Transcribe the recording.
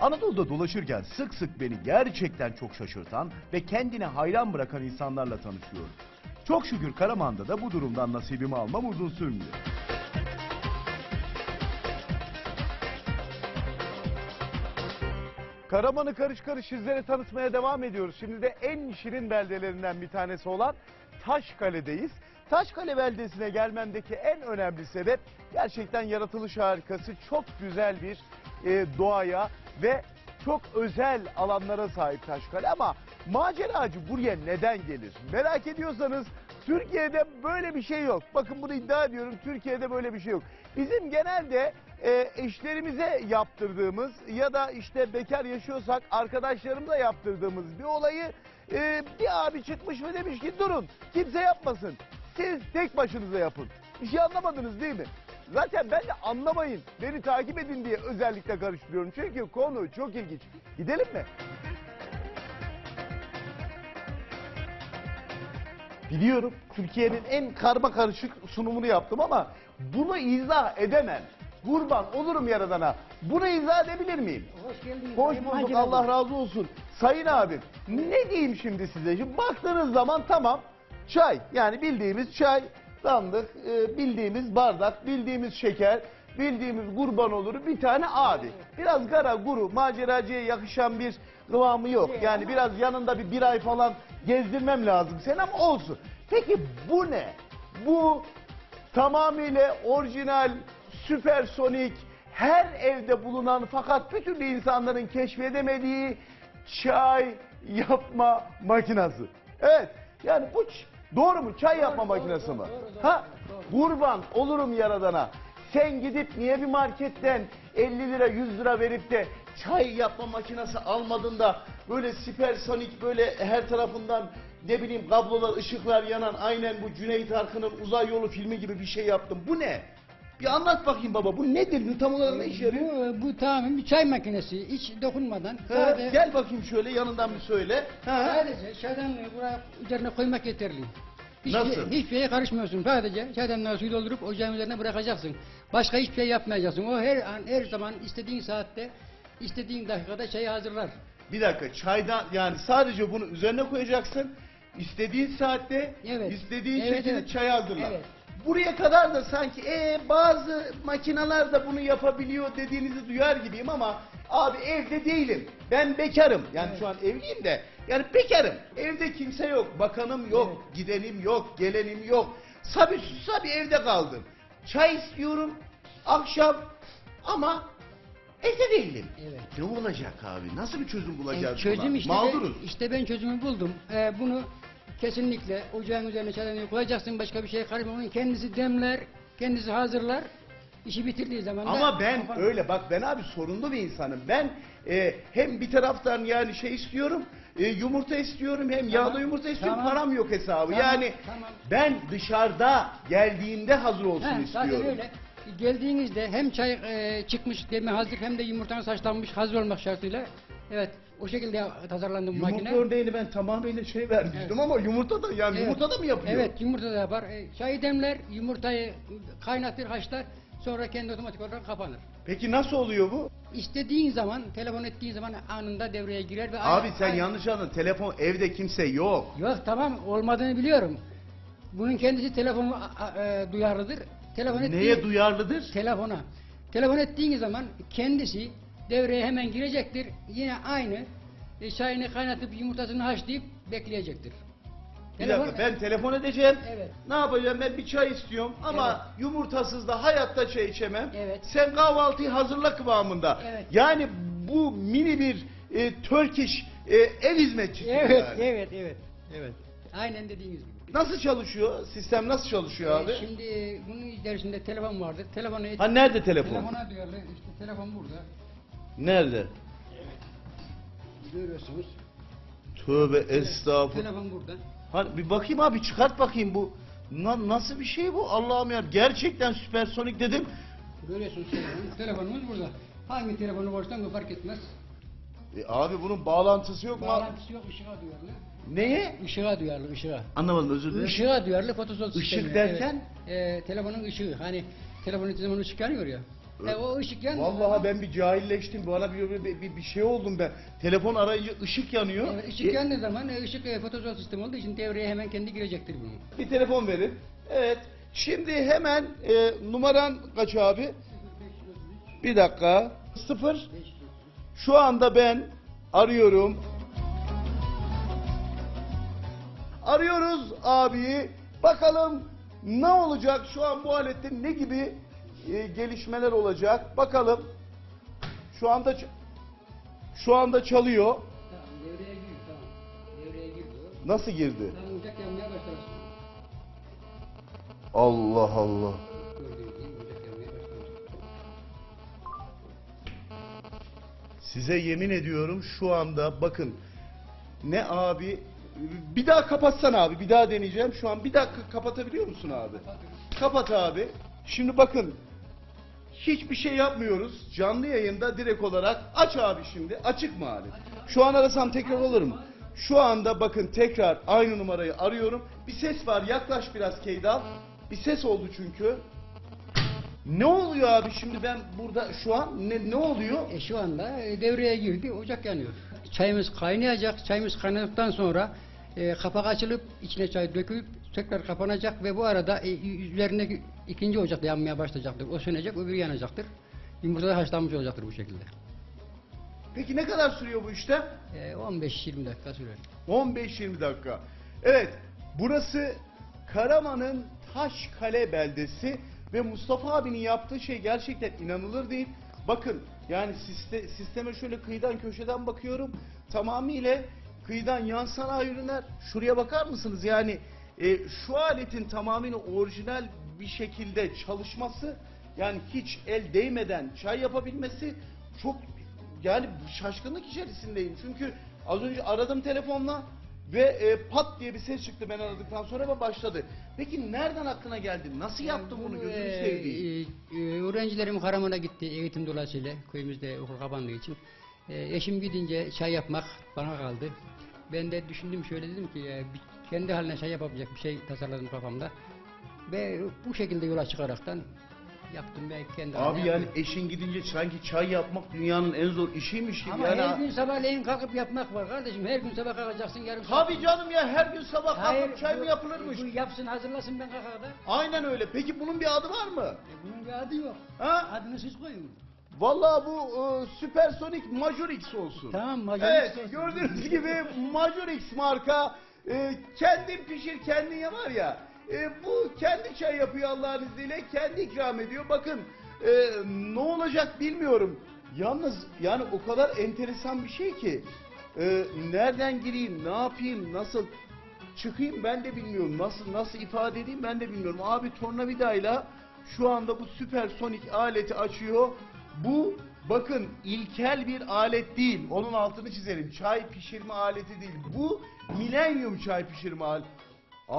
Anadolu'da dolaşırken sık sık beni gerçekten çok şaşırtan ve kendine hayran bırakan insanlarla tanışıyorum. Çok şükür Karaman'da da bu durumdan nasibimi almam uzun sürmüyor. Karaman'ı karış karış sizlere tanıtmaya devam ediyoruz. Şimdi de en şirin beldelerinden bir tanesi olan Taşkale'deyiz. Taşkale beldesine gelmemdeki en önemli sebep gerçekten yaratılış harikası çok güzel bir e, doğaya ve çok özel alanlara sahip Taşkale ama maceracı buraya neden gelir? Merak ediyorsanız Türkiye'de böyle bir şey yok. Bakın bunu iddia ediyorum Türkiye'de böyle bir şey yok. Bizim genelde e, eşlerimize yaptırdığımız ya da işte bekar yaşıyorsak arkadaşlarımıza yaptırdığımız bir olayı e, bir abi çıkmış ve demiş ki durun kimse yapmasın. Siz tek başınıza yapın. Bir şey anlamadınız değil mi? Zaten ben de anlamayın, beni takip edin diye özellikle karıştırıyorum. Çünkü konu çok ilginç. Gidelim mi? Biliyorum Türkiye'nin en karma karışık sunumunu yaptım ama bunu izah edemem. Kurban olurum yaradana. Bunu izah edebilir miyim? Hoş geldiniz. Hoş bulduk Allah razı olsun. Sayın abim ne diyeyim şimdi size? Şimdi baktığınız zaman tamam çay yani bildiğimiz çay sandık e, bildiğimiz bardak bildiğimiz şeker bildiğimiz kurban olur bir tane abi. Biraz gara guru maceracıya yakışan bir kıvamı yok. Yani biraz yanında bir bir ay falan gezdirmem lazım sen ama olsun. Peki bu ne? Bu tamamıyla orijinal, süpersonik, her evde bulunan fakat bir türlü insanların keşfedemediği çay yapma makinesi. Evet, yani bu doğru mu? Çay yapma makinesi mi? ha? Kurban olurum yaradana. Sen gidip niye bir marketten 50 lira 100 lira verip de çay yapma makinesi almadın da böyle süpersonik böyle her tarafından ne bileyim kablolar ışıklar yanan aynen bu Cüneyt Arkın'ın uzay yolu filmi gibi bir şey yaptım. Bu ne? Bir anlat bakayım baba bu nedir? Bu tam olarak ne işe yarıyor? Bu, bu tamamen bir çay makinesi. Hiç dokunmadan. Ha, Sadece, gel bakayım şöyle yanından bir söyle. Ha. sadece çaydanlığı buraya üzerine koymak yeterli. Hiç, Nasıl? Hiçbir şeye karışmıyorsun. Sadece çaydanlığı suyu doldurup ocağın üzerine bırakacaksın. Başka hiçbir şey yapmayacaksın. O her an, her zaman istediğin saatte, istediğin dakikada çayı hazırlar. Bir dakika çaydan yani sadece bunu üzerine koyacaksın. İstediğin saatte, Evet. istediğin Evet, şekilde evet. çay hazırla. Evet. Buraya kadar da sanki e, bazı makineler de bunu yapabiliyor dediğinizi duyar gibiyim ama abi evde değilim. Ben bekarım. Yani Evet. şu an evliyim de. Yani bekarım. Evde kimse yok. Bakanım yok. Gidenim yok. Gelenim yok. Sabi sabi evde kaldım. Çay istiyorum. Akşam ama evde değilim. Evet. Ne olacak abi? Nasıl bir çözüm bulacağız E, çözüm buna? işte Mağduruz. Ben, işte ben çözümü buldum. E, bunu kesinlikle ocağın üzerine çaydanlığı koyacaksın. Başka bir şey karışma. Onun kendisi demler, kendisi hazırlar. İşi bitirdiği zaman da Ama ben kapan- öyle bak ben abi sorunlu bir insanım. Ben e, hem bir taraftan yani şey istiyorum, e, yumurta istiyorum hem yağda yumurta istiyorum, tamam. param yok hesabı. Tamam, yani tamam. ben dışarıda geldiğinde hazır olsun He, istiyorum. öyle. Geldiğinizde hem çay e, çıkmış demi hazır hem de yumurtanın saçlanmış hazır olmak şartıyla evet o şekilde hazırlandı bu Yumurta makine. örneğini ben tamamıyla şey vermiştim Evet. ama yumurta da yani Evet. yumurta da mı yapıyor? Evet yumurta da yapar. Çayı demler, yumurtayı kaynatır, haşlar sonra kendi otomatik olarak kapanır. Peki nasıl oluyor bu? İstediğin zaman, telefon ettiğin zaman anında devreye girer ve Abi sen yanlış anladın. Telefon evde kimse yok. Yok tamam olmadığını biliyorum. Bunun kendisi telefonu e, duyarlıdır. Telefon ettiği- Neye duyarlıdır? telefona. Telefon ettiğiniz zaman kendisi devreye hemen girecektir. Yine aynı e, çayını kaynatıp yumurtasını haşlayıp bekleyecektir. Bir Telefon- dakika ben telefon edeceğim. Evet. Ne yapacağım ben bir çay istiyorum ama yumurtasız da hayatta çay içemem. Evet. Sen kahvaltıyı hazırla kıvamında. Evet. Yani bu mini bir e, Turkish e, ev hizmetçisi. Evet, yani. evet, evet. Evet. Aynen dediğiniz gibi. Nasıl çalışıyor? Sistem nasıl çalışıyor abi? E, şimdi e, bunun içerisinde telefon vardır. Telefonu et- Ha nerede telefon? telefona duyarlı. İşte telefon burada. Nerede? Görüyorsunuz. Tövbe estağfurullah. Telefon burada. Hani bir bakayım abi çıkart bakayım bu. Na- nasıl bir şey bu? Allah'ım ya gerçekten süpersonik dedim. Görüyorsunuz telefonumuz. Telefonumuz burada. Hangi telefonu koysan da fark etmez. E, abi bunun bağlantısı yok mu? Bağlantısı yok, ışığa duyarlı. Neye? Işığa duyarlı, ışığa. Anlamadım özür dilerim. Işığa duyarlı fotosol Işık sistemi. derken? Evet. Ee, telefonun ışığı. Hani telefonun zaman ışık yanıyor ya. E, o ışık yandı. Vallahi ben bir cahilleştim. Bana bir, bir, bir, bir şey oldum ben. Telefon arayınca ışık yanıyor. Evet, ışık E, yandığı zaman e, ışık e, fotosol sistemi olduğu için devreye hemen kendi girecektir bunu. Bir telefon verin. Evet. Şimdi hemen e, numaran kaç abi? Bir dakika. Sıfır. Şu anda ben arıyorum. Arıyoruz abiyi. Bakalım ne olacak? Şu an bu alette ne gibi e, gelişmeler olacak? Bakalım. Şu anda şu anda çalıyor. Tamam devreye girdi tamam. Devreye girdi. Nasıl girdi? Tamam ocak yanmaya. Allah Allah. Gördüğünüz gibi ocak yanmaya başladı. Size yemin ediyorum şu anda bakın ne abi bir daha kapatsan abi bir daha deneyeceğim şu an bir dakika kapatabiliyor musun abi? Kapat abi. Şimdi bakın hiçbir şey yapmıyoruz canlı yayında direkt olarak aç abi şimdi açık mı abi? Şu an arasam tekrar olur mu? Şu anda bakın tekrar aynı numarayı arıyorum. Bir ses var yaklaş biraz Keydal. Bir ses oldu çünkü. Ne oluyor abi şimdi ben burada şu an ne, ne oluyor? E, şu anda e, devreye girdi, ocak yanıyor. Çayımız kaynayacak, çayımız kaynadıktan sonra e, kapak açılıp içine çay dökülüp tekrar kapanacak ve bu arada e, üzerindeki ikinci ocak yanmaya başlayacaktır. O sönecek, öbürü yanacaktır. Yumurta da haşlanmış olacaktır bu şekilde. Peki ne kadar sürüyor bu işlem? E, 15-20 dakika sürer. 15-20 dakika. Evet, burası Karaman'ın Taşkale beldesi ve Mustafa abinin yaptığı şey gerçekten inanılır değil. Bakın yani siste- sisteme şöyle kıyıdan köşeden bakıyorum. Tamamıyla kıyıdan yan sanayi ürünler. Şuraya bakar mısınız? Yani e, şu aletin tamamıyla orijinal bir şekilde çalışması yani hiç el değmeden çay yapabilmesi çok yani şaşkınlık içerisindeyim. Çünkü az önce aradım telefonla ve e, pat diye bir ses çıktı ben aradıktan sonra ve başladı. Peki nereden aklına geldi? Nasıl yaptın bunu gözünü e, sevdiğim? e, e, öğrencilerim Karaman'a gitti eğitim dolayısıyla köyümüzde okul kapandığı için. E, eşim gidince çay yapmak bana kaldı. Ben de düşündüm şöyle dedim ki e, kendi haline çay yapabilecek bir şey tasarladım kafamda. Ve bu şekilde yola çıkaraktan yaptım ve kendi Abi haline yani yaptım. eşin gidince sanki çay yapmak dünyanın en zor işiymiş gibi. Ama yani, her gün sabahleyin kalkıp yapmak var kardeşim. Her gün sabah kalkacaksın yarım saat. Tabii canım ya her gün sabah Hayır, kalkıp çay mı bu- yapılırmış? Bu yapsın hazırlasın ben kalkada. Aynen öyle. Peki bunun bir adı var mı? E, bunun bir adı yok. Ha? Adını siz koyun. Vallahi bu e, Supersonic Major X olsun. Tamam, Major Evet, X olsun. gördüğünüz gibi Major X marka e, kendin pişir kendin ya var ya. e, bu kendi çay yapıyor Allah'ın izniyle, kendi ikram ediyor. Bakın e, ne olacak bilmiyorum. Yalnız yani o kadar enteresan bir şey ki. e, nereden gireyim, ne yapayım, nasıl çıkayım ben de bilmiyorum. Nasıl nasıl ifade edeyim ben de bilmiyorum. Abi tornavidayla şu anda bu süpersonik aleti açıyor. Bu bakın ilkel bir alet değil. Onun altını çizelim. Çay pişirme aleti değil. Bu milenyum çay pişirme aleti.